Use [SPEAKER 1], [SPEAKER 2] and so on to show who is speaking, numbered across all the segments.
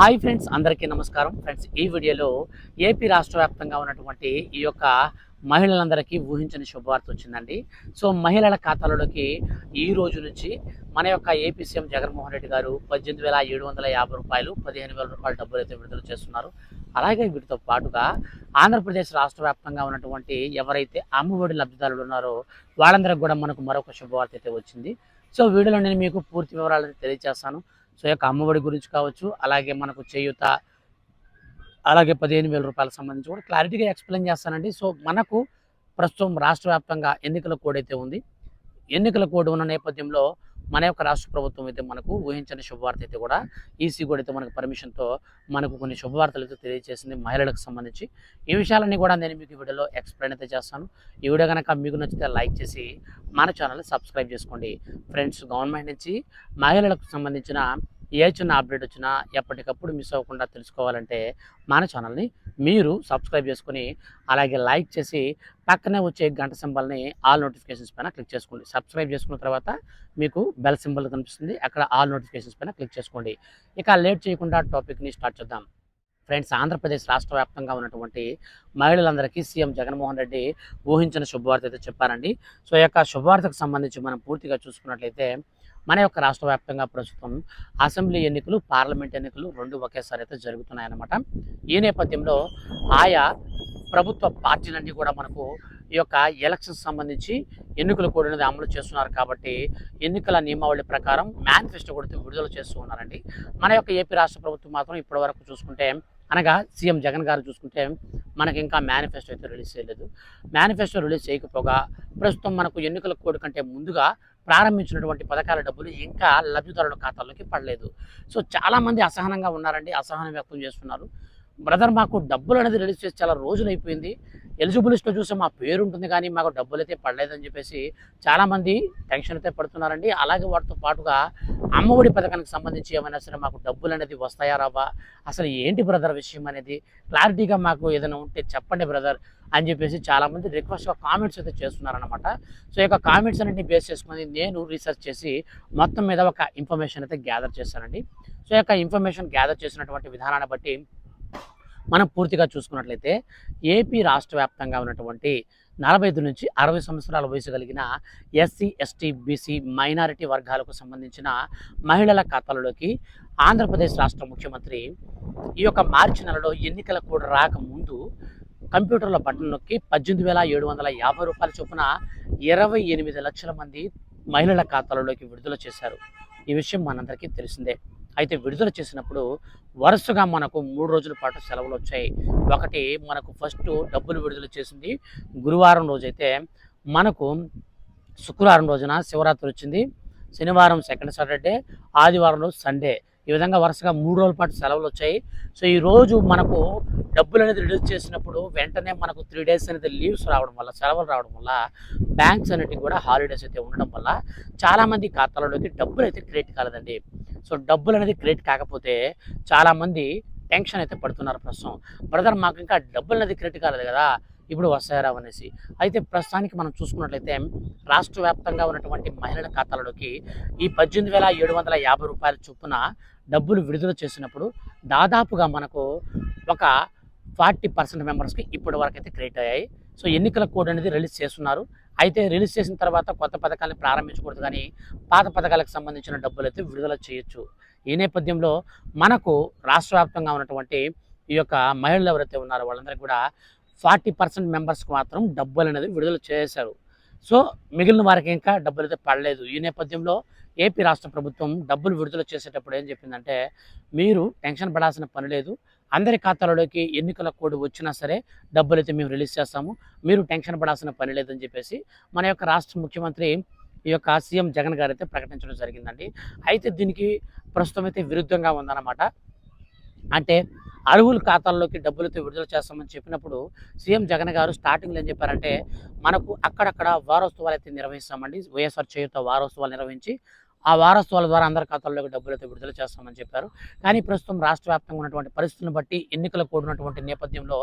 [SPEAKER 1] Hi friends అందరికీ నమస్కారం. Friends ఈ వీడియోలో ఏపీ రాష్ట్ర వ్యాప్తంగా ఉన్నటువంటి ఈ యొక్క మహిళలందరికీ ఊహించని శుభవార్త వచ్చిందండి. సో మహిళల ఖాతాలలోకి ఈ రోజు నుంచి మన యొక్క ఏపీ సీఎం జగన్మోహన్ రెడ్డి గారు పద్దెనిమిది వేల ఏడు వందల యాభై రూపాయలు పదిహేను వేల రూపాయల డబ్బులు అయితే విడుదల చేస్తున్నారు. అలాగే వీటితో పాటుగా ఆంధ్రప్రదేశ్ రాష్ట్ర వ్యాప్తంగా ఉన్నటువంటి ఎవరైతే అమ్మఒడి లబ్ధిదారులు ఉన్నారో వాళ్ళందరికీ కూడా మనకు మరొక శుభవార్త అయితే వచ్చింది. సో వీడియోలో నేను మీకు పూర్తి వివరాలు తెలియజేస్తాను. సో యొక్క అమ్మఒడి గురించి కావచ్చు అలాగే మనకు చేయూత అలాగే పదిహేను వేల రూపాయల సంబంధించి కూడా క్లారిటీగా ఎక్స్ప్లెయిన్ చేస్తానండి. సో మనకు ప్రస్తుతం రాష్ట్ర వ్యాప్తంగా ఎన్నికల కోడ్ అయితే ఉంది. ఎన్నికల కోడ్ ఉన్న నేపథ్యంలో మన యొక్క రాష్ట్ర ప్రభుత్వం అయితే మనకు ఊహించని శుభవార్త అయితే కూడా ఈసీ కూడా అయితే మనకు పర్మిషన్తో మనకు కొన్ని శుభవార్తలు అయితే తెలియజేసింది మహిళలకు సంబంధించి. ఈ విషయాలన్నీ కూడా నేను మీకు ఈ వీడియోలో ఎక్స్ప్లెయిన్ అయితే చేస్తాను. ఈ వీడియో కనుక మీకు నచ్చితే లైక్ చేసి మన ఛానల్ని సబ్స్క్రైబ్ చేసుకోండి. ఫ్రెండ్స్ గవర్నమెంట్ నుంచి మహిళలకు సంబంధించిన ఏ చిన్న అప్డేట్ వచ్చినా ఎప్పటికప్పుడు మిస్ అవ్వకుండా తెలుసుకోవాలంటే మన ఛానల్ని మీరు సబ్స్క్రైబ్ చేసుకొని అలాగే లైక్ చేసి పక్కనే వచ్చే గంట సింబల్ని ఆల్ నోటిఫికేషన్స్ పైన క్లిక్ చేసుకోండి. సబ్స్క్రైబ్ చేసుకున్న తర్వాత మీకు బెల్ సింబల్ కనిపిస్తుంది. అక్కడ ఆల్ నోటిఫికేషన్స్ పైన క్లిక్ చేసుకోండి. ఇక లేట్ చేయకుండా టాపిక్ని స్టార్ట్ చేద్దాం. ఫ్రెండ్స్ ఆంధ్రప్రదేశ్ రాష్ట్ర వ్యాప్తంగా ఉన్నటువంటి మహిళలందరికీ సీఎం జగన్మోహన్ రెడ్డి ఊహించిన శుభవార్త అయితే చెప్పారండి. సో ఈ యొక్క శుభవార్తకు సంబంధించి మనం పూర్తిగా చూసుకున్నట్లయితే మన యొక్క రాష్ట్ర వ్యాప్తంగా ప్రస్తుతం అసెంబ్లీ ఎన్నికలు పార్లమెంట్ ఎన్నికలు రెండు ఒకేసారి అయితే జరుగుతున్నాయన్నమాట. ఈ నేపథ్యంలో ఆయా ప్రభుత్వ పార్టీలన్నీ కూడా మనకు ఈ యొక్క ఎలక్షన్స్ సంబంధించి ఎన్నికలు కూడా అమలు చేస్తున్నారు కాబట్టి ఎన్నికల నియమావళి ప్రకారం మేనిఫెస్టో కూడా విడుదల చేస్తూ ఉన్నారండి. మన యొక్క ఏపీ రాష్ట్ర ప్రభుత్వం మాత్రం ఇప్పటివరకు చూసుకుంటే అనగా సీఎం జగన్ గారు చూసుకుంటే మనకి ఇంకా మేనిఫెస్టో అయితే రిలీజ్ చేయలేదు. మేనిఫెస్టో రిలీజ్ చేయకపోగా ప్రస్తుతం మనకు ఎన్నికల కోడ్ కంటే ముందుగా ప్రారంభించినటువంటి పథకాల డబ్బులు ఇంకా లబ్ధిదారుల ఖాతాల్లోకి పడలేదు. సో చాలామంది అసహనంగా ఉన్నారండి అసహనం వ్యక్తం చేస్తున్నారు. బ్రదర్ మాకు డబ్బులు అనేది రిలీజ్ చేసి చాలా రోజులు అయిపోయింది. ఎలిజిబుల్ లిస్ట్లో చూస్తే మా పేరు ఉంటుంది కానీ మాకు డబ్బులు అయితే పడలేదని చెప్పేసి చాలామంది టెన్షన్ అయితే పడుతున్నారండి. అలాగే వాటితో పాటుగా అమ్మఒడి పథకానికి సంబంధించి ఏమైనా సరే మాకు డబ్బులు అనేది వస్తాయా రావా? అసలు ఏంటి బ్రదర్ విషయం అనేది? క్లారిటీగా మాకు ఏదైనా ఉంటే చెప్పండి బ్రదర్ అని చెప్పేసి చాలామంది రిక్వెస్ట్గా కామెంట్స్ అయితే చేస్తున్నారనమాట సో ఈ యొక్క కామెంట్స్ అన్నింటినీ బేస్ చేసుకుని నేను రీసెర్చ్ చేసి మొత్తం మీద ఒక ఇన్ఫర్మేషన్ అయితే గ్యాదర్ చేశానండి. సో ఈ యొక్క ఇన్ఫర్మేషన్ గ్యాదర్ చేసినటువంటి విధానాన్ని బట్టి మనం పూర్తిగా చూసుకున్నట్లయితే ఏపీ రాష్ట్ర వ్యాప్తంగా ఉన్నటువంటి నలభై ఐదు నుంచి అరవై సంవత్సరాల వయసు కలిగిన ఎస్సీ ఎస్టీ బీసీ మైనారిటీ వర్గాలకు సంబంధించిన మహిళల ఖాతాలలోకి ఆంధ్రప్రదేశ్ రాష్ట్ర ముఖ్యమంత్రి ఈ యొక్క మార్చి నెలలో ఎన్నికల కూడా రాకముందు కంప్యూటర్ల బటన్ నొక్కి పద్దెనిమిది వేల ఏడు వందల యాభై రూపాయల చొప్పున ఇరవై ఎనిమిది లక్షల మంది మహిళల ఖాతాలలోకి విడుదల చేశారు. ఈ విషయం మనందరికీ తెలిసిందే. అయితే విడుదల చేసినప్పుడు వరుసగా మనకు మూడు రోజుల పాటు సెలవులు వచ్చాయి. ఒకటి మనకు ఫస్ట్ డబ్బులు విడుదల చేసింది. గురువారం రోజైతే మనకు శుక్రవారం రోజున శివరాత్రి వచ్చింది. శనివారం సెకండ్ సాటర్డే ఆదివారం రోజు సండే. ఈ విధంగా వరుసగా మూడు రోజుల పాటు సెలవులు వచ్చాయి. సో ఈ రోజు మనకు డబ్బులు అనేది రిలీజ్ చేసినప్పుడు వెంటనే మనకు త్రీ డేస్ అనేది లీవ్స్ రావడం వల్ల సెలవులు రావడం వల్ల బ్యాంక్స్ అనేటివి కూడా హాలిడేస్ అయితే ఉండడం వల్ల చాలామంది ఖాతాలలోకి డబ్బులు అయితే క్రియేట్ కాలేదండి. సో డబ్బులు అనేది క్రియేట్ కాకపోతే చాలామంది టెన్షన్ అయితే పడుతున్నారు ప్రస్తుతం. బ్రదర్ మాకు ఇంకా డబ్బులు అనేది క్రియేట్ కాలేదు కదా. ఇప్పుడు వస్తాయరా అనేసి. అయితే ప్రస్తుతానికి మనం చూసుకున్నట్లయితే రాష్ట్ర వ్యాప్తంగా ఉన్నటువంటి మహిళల ఖాతాలలోకి ఈ పద్దెనిమిది వేల ఏడు వందల యాభై రూపాయల చొప్పున డబ్బులు విడుదల చేసినప్పుడు దాదాపుగా మనకు ఒక ఫార్టీ పర్సెంట్ మెంబర్స్కి ఇప్పటి వరకు అయితే క్రియేట్ అయ్యాయి. సో ఎన్నికల కోడ్ అనేది రిలీజ్ చేస్తున్నారు. అయితే రిలీజ్ చేసిన తర్వాత కొత్త పథకాన్ని ప్రారంభించకూడదు కానీ పాత పథకాలకు సంబంధించిన డబ్బులు అయితే విడుదల చేయొచ్చు. ఈ నేపథ్యంలో మనకు రాష్ట్ర వ్యాప్తంగా ఉన్నటువంటి ఈ యొక్క మహిళలు ఎవరైతే ఉన్నారో వాళ్ళందరికీ కూడా ఫార్టీ పర్సెంట్ మెంబర్స్కి మాత్రం డబ్బులు అనేది విడుదల చేశారు. సో మిగిలిన వారికి ఇంకా డబ్బులు అయితే పడలేదు. ఈ నేపథ్యంలో ఏపీ రాష్ట్ర ప్రభుత్వం డబ్బులు విడుదల చేసేటప్పుడు ఏం చెప్పిందంటే మీరు టెన్షన్ పడాల్సిన పని లేదు. అందరి ఖాతాలలోకి ఎన్నికల కోడ్ వచ్చినా సరే డబ్బులు అయితే మేము రిలీజ్ చేస్తాము. మీరు టెన్షన్ పడాల్సిన పని లేదని చెప్పేసి మన యొక్క రాష్ట్ర ముఖ్యమంత్రి ఈ యొక్క సీఎం జగన్ గారు అయితే ప్రకటించడం జరిగిందండి. అయితే దీనికి ప్రస్తుతం అయితే విరుద్ధంగా ఉందన్నమాట. అంటే అర్హుల ఖాతాల్లోకి డబ్బులతో విడుదల చేస్తామని చెప్పినప్పుడు సీఎం జగన్ గారు స్టార్టింగ్లో ఏం చెప్పారంటే మనకు అక్కడక్కడ వారోత్సవాలు అయితే నిర్వహిస్తామండి. వైఎస్ఆర్ చేయుత వారోత్సవాలు నిర్వహించి ఆ వారసత్వాల ద్వారా అందరి ఖాతాల్లోకి డబ్బులు అయితే విడుదల చేస్తామని చెప్పారు. కానీ ప్రస్తుతం రాష్ట్ర వ్యాప్తంగా ఉన్నటువంటి పరిస్థితులను బట్టి ఎన్నికలు కూడినటువంటి నేపథ్యంలో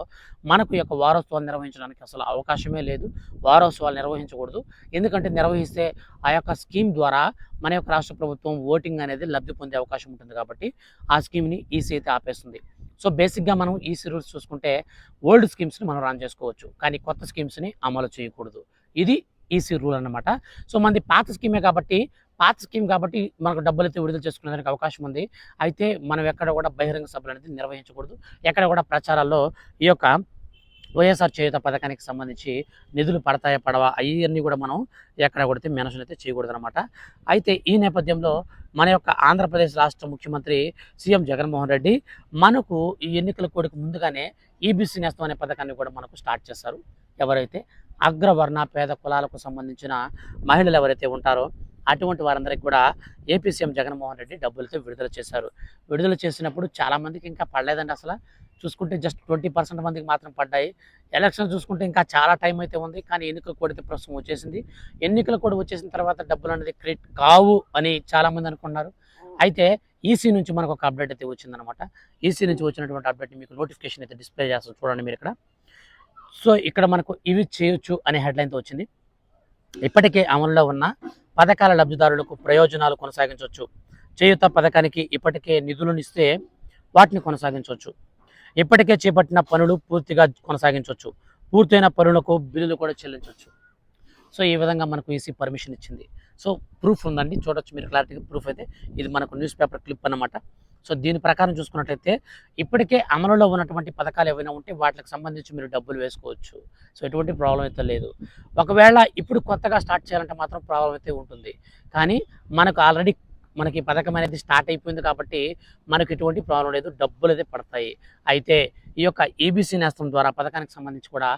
[SPEAKER 1] మనకు యొక్క వారోత్సవాలు నిర్వహించడానికి అసలు అవకాశమే లేదు. వారోత్సవాలు నిర్వహించకూడదు. ఎందుకంటే నిర్వహిస్తే ఆ యొక్క స్కీమ్ ద్వారా మన యొక్క రాష్ట్ర ప్రభుత్వం ఓటింగ్ అనేది లబ్ధి పొందే అవకాశం ఉంటుంది కాబట్టి ఆ స్కీమ్ని ఈసీ అయితే ఆపేస్తుంది. సో బేసిక్గా మనం ఈసీ రూల్స్ చూసుకుంటే ఓల్డ్ స్కీమ్స్ని మనం రన్ చేసుకోవచ్చు. కానీ కొత్త స్కీమ్స్ని అమలు చేయకూడదు. ఇది ఈసీ రూల్ అన్నమాట. సో మనది పాత స్కీమే కాబట్టి పాత స్కీమ్ కాబట్టి మనకు డబ్బులు అయితే విడుదల చేసుకునేదానికి అవకాశం ఉంది. అయితే మనం ఎక్కడ కూడా బహిరంగ సభలు అనేది నిర్వహించకూడదు. ఎక్కడ కూడా ప్రచారాల్లో ఈ యొక్క వైఎస్ఆర్ చేయుత పథకానికి సంబంధించి నిధులు పడతాయా పడవా అవన్నీ కూడా మనం ఎక్కడ కొడితే మెన్షన్ అయితే చేయకూడదు అనమాట అయితే ఈ నేపథ్యంలో మన యొక్క ఆంధ్రప్రదేశ్ రాష్ట్ర ముఖ్యమంత్రి సీఎం జగన్మోహన్ రెడ్డి మనకు ఈ ఎన్నికల కోడికి ముందుగానే ఈబీసీ నేస్తం అనే పథకాన్ని కూడా మనకు స్టార్ట్ చేస్తారు ఎవరైతే అగ్రవర్ణ పేద కులాలకు సంబంధించిన మహిళలు ఎవరైతే ఉంటారో అటువంటి వారందరికీ కూడా ఏపీ సీఎం జగన్మోహన్ రెడ్డి డబ్బులతో విడుదల చేశారు. విడుదల చేసినప్పుడు చాలామందికి ఇంకా పడలేదండి అసలు. చూసుకుంటే జస్ట్ ట్వంటీ పర్సెంట్ మందికి మాత్రం పడ్డాయి. ఎలక్షన్ చూసుకుంటే ఇంకా చాలా టైం అయితే ఉంది. కానీ ఎన్నికల కూడా అయితే ప్రస్తుతం వచ్చేసింది. ఎన్నికల కూడా వచ్చేసిన తర్వాత డబ్బులు అనేది క్రెడిట్ కావు అని చాలామంది అనుకున్నారు అయితే ఈసీ నుంచి మనకు ఒక అప్డేట్ అయితే వచ్చిందనమాట ఈసీ నుంచి వచ్చినటువంటి అప్డేట్ మీకు నోటిఫికేషన్ అయితే డిస్ప్లే చేస్తాం చూడండి మీరు ఇక్కడ. సో ఇక్కడ మనకు ఇవి చేయొచ్చు అనే హెడ్లైన్తో వచ్చింది. ఇప్పటికే అమలులో ఉన్న పథకాల లబ్ధిదారులకు ప్రయోజనాలు కొనసాగించవచ్చు. చేయుత పథకానికి ఇప్పటికే నిధులను ఇస్తే వాటిని కొనసాగించవచ్చు. ఇప్పటికే చేపట్టిన పనులు పూర్తిగా కొనసాగించవచ్చు. పూర్తయిన పనులకు బిల్లులు కూడా చెల్లించవచ్చు. సో ఈ విధంగా మనకు ఈసీ పర్మిషన్ ఇచ్చింది. సో ప్రూఫ్ ఉందండి. చూడొచ్చు మీరు క్లారిటీగా ప్రూఫ్ అయితే ఇది మనకు న్యూస్ పేపర్ క్లిప్ అన్నమాట. సో దీని ప్రకారం చూసుకున్నట్టయితే ఇప్పటికే అమలులో ఉన్నటువంటి పథకాలు ఏవైనా ఉంటే వాటికి సంబంధించి మీరు డబ్బులు వేసుకోవచ్చు. సో ఎటువంటి ప్రాబ్లం అయితే లేదు. ఒకవేళ ఇప్పుడు కొత్తగా స్టార్ట్ చేయాలంటే మాత్రం ప్రాబ్లం అయితే ఉంటుంది. కానీ మనకు ఆల్రెడీ మనకి పథకం అనేది స్టార్ట్ అయిపోయింది కాబట్టి మనకు ఎటువంటి ప్రాబ్లం లేదు. డబ్బులు అయితే పడతాయి. అయితే ఈ యొక్క ఈబీసీ నేస్తం ద్వారా పథకానికి సంబంధించి కూడా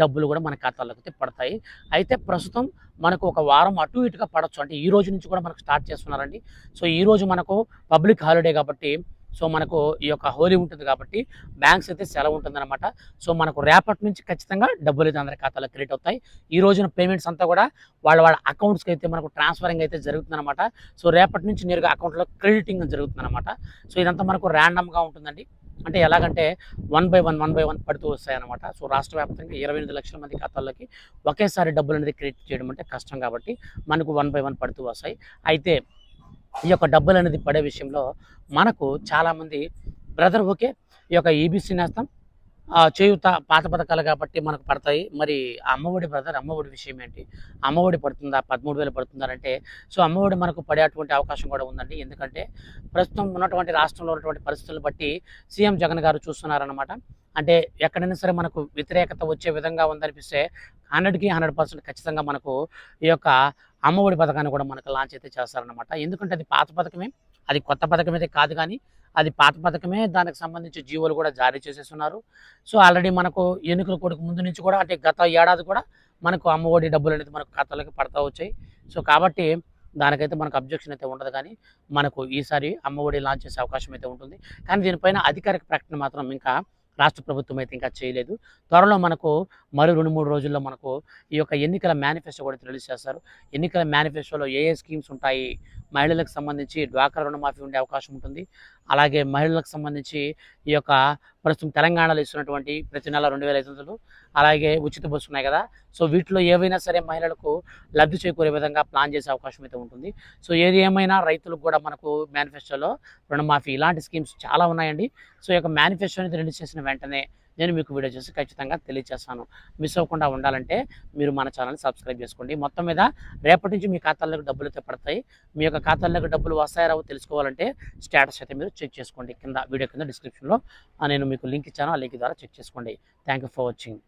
[SPEAKER 1] డబ్బులు కూడా మన ఖాతాలోకి అయితే పడతాయి. అయితే ప్రస్తుతం మనకు ఒక వారం అటు ఇటుగా పడవచ్చు అంటే ఈ రోజు నుంచి కూడా మనకు స్టార్ట్ చేస్తున్నారండి. సో ఈ రోజు మనకు పబ్లిక్ హాలిడే కాబట్టి సో మనకు ఈ యొక్క హోలీ ఉంటుంది కాబట్టి బ్యాంక్స్ అయితే సెలవు ఉంటుందన్నమాట. సో మనకు రేపటి నుంచి ఖచ్చితంగా డబ్బులు అయితే అందరి ఖాతాలో క్రెడిట్ అవుతాయి. ఈ రోజున పేమెంట్స్ అంతా కూడా వాళ్ళ వాళ్ళ అకౌంట్స్కి అయితే మనకు ట్రాన్స్ఫరింగ్ అయితే జరుగుతుందన్నమాట. సో రేపటి నుంచి నేరుగా అకౌంట్లో క్రెడిటింగ్ జరుగుతుందన్నమాట. సో ఇదంతా మనకు ర్యాండమ్గా ఉంటుందండి. అంటే ఎలాగంటే one by one one by one పడుతూ వస్తాయన్నమాట. సో రాష్ట్ర వ్యాప్తంగా ఇరవై ఎనిమిది లక్షల మంది ఖాతాల్లోకి ఒకేసారి డబ్బులు అనేది క్రెడిట్ చేయడం అంటే కష్టం కాబట్టి మనకు వన్ బై వన్ పడుతూ వస్తాయి. అయితే ఈ యొక్క డబ్బులు అనేది పడే విషయంలో మనకు చాలామంది బ్రదర్ ఓకే ఈ యొక్క ఈబీసీ నేస్తాం చేయుత పాత పథకాలు కాబట్టి మనకు పడతాయి. మరి అమ్మఒడి బ్రదర్ అమ్మఒడి విషయం ఏంటి? అమ్మఒడి పడుతుందా? పదమూడు వేలు పడుతుందా అంటే సో అమ్మఒడి మనకు పడేటువంటి అవకాశం కూడా ఉందండి. ఎందుకంటే ప్రస్తుతం ఉన్నటువంటి రాష్ట్రంలో ఉన్నటువంటి పరిస్థితులను బట్టి సీఎం జగన్ గారు చూస్తున్నారన్నమాట. అంటే ఎక్కడైనా సరే మనకు వ్యతిరేకత వచ్చే విధంగా ఉందనిపిస్తే హండ్రెడ్కి హండ్రెడ్ పర్సెంట్ ఖచ్చితంగా మనకు ఈ యొక్క అమ్మఒడి పథకాన్ని కూడా మనకు లాంచ్ అయితే చేస్తారనమాట ఎందుకంటే అది పాత పథకమే. అది కొత్త పథకం అయితే కాదు కానీ అది పాత పథకమే దానికి సంబంధించి జీవోలు కూడా జారీ చేసేస్తున్నారు. సో ఆల్రెడీ మనకు ఎన్నికల కొడుకు ముందు నుంచి కూడా అంటే గత ఏడాది కూడా మనకు అమ్మఒడి డబ్బులు అనేది మనకు ఖాతాలోకి పడతా వచ్చాయి. సో కాబట్టి దానికైతే మనకు అబ్జెక్షన్ అయితే ఉండదు కానీ మనకు ఈసారి అమ్మఒడి లాంచ్ చేసే అవకాశం అయితే ఉంటుంది. కానీ దీనిపైన అధికారిక ప్రకటన మాత్రం ఇంకా రాష్ట్ర ప్రభుత్వం అయితే ఇంకా చేయలేదు. త్వరలో మనకు మరో రెండు మూడు రోజుల్లో మనకు ఈ యొక్క ఎన్నికల మేనిఫెస్టో కూడా రిలీజ్ చేస్తారు. ఎన్నికల మేనిఫెస్టోలో ఏ ఏ స్కీమ్స్ ఉంటాయి? మహిళలకు సంబంధించి డ్వాక్రా రుణమాఫీ ఉండే అవకాశం ఉంటుంది. అలాగే మహిళలకు సంబంధించి ఈ యొక్క ప్రస్తుతం తెలంగాణలో ఇస్తున్నటువంటి ప్రతి నెల రెండు వేల ఐదు వందలు అలాగే ఉచిత బస్సు ఉన్నాయి కదా. సో వీటిలో ఏవైనా సరే మహిళలకు లబ్ధి చేకూరే విధంగా ప్లాన్ చేసే అవకాశం అయితే ఉంటుంది. సో ఏది ఏమైనా రైతులకు కూడా మనకు మేనిఫెస్టోలో రుణమాఫీ ఇలాంటి స్కీమ్స్ చాలా ఉన్నాయండి. సో ఈ యొక్క మేనిఫెస్టో అనేది రిలీజ్ చేసిన వెంటనే నేను మీకు వీడియో చేసి ఖచ్చితంగా తెలియజేస్తాను మిస్ అవ్వకుండా ఉండాలంటే మీరు మన ఛానల్ని సబ్స్క్రైబ్ చేసుకోండి. మొత్తం మీద రేపటి నుంచి మీ ఖాతాల్లోకి డబ్బులు అయితే పడతాయి. మీ యొక్క ఖాతాల్లోకి డబ్బులు వస్తాయో తెలుసుకోవాలంటే స్టేటస్ అయితే మీరు చెక్ చేసుకోండి. కింద వీడియో కింద డిస్క్రిప్షన్లో నేను మీకు లింక్ ఇచ్చాను. ఆ లింక్ ద్వారా చెక్ చేసుకోండి. Thank you for watching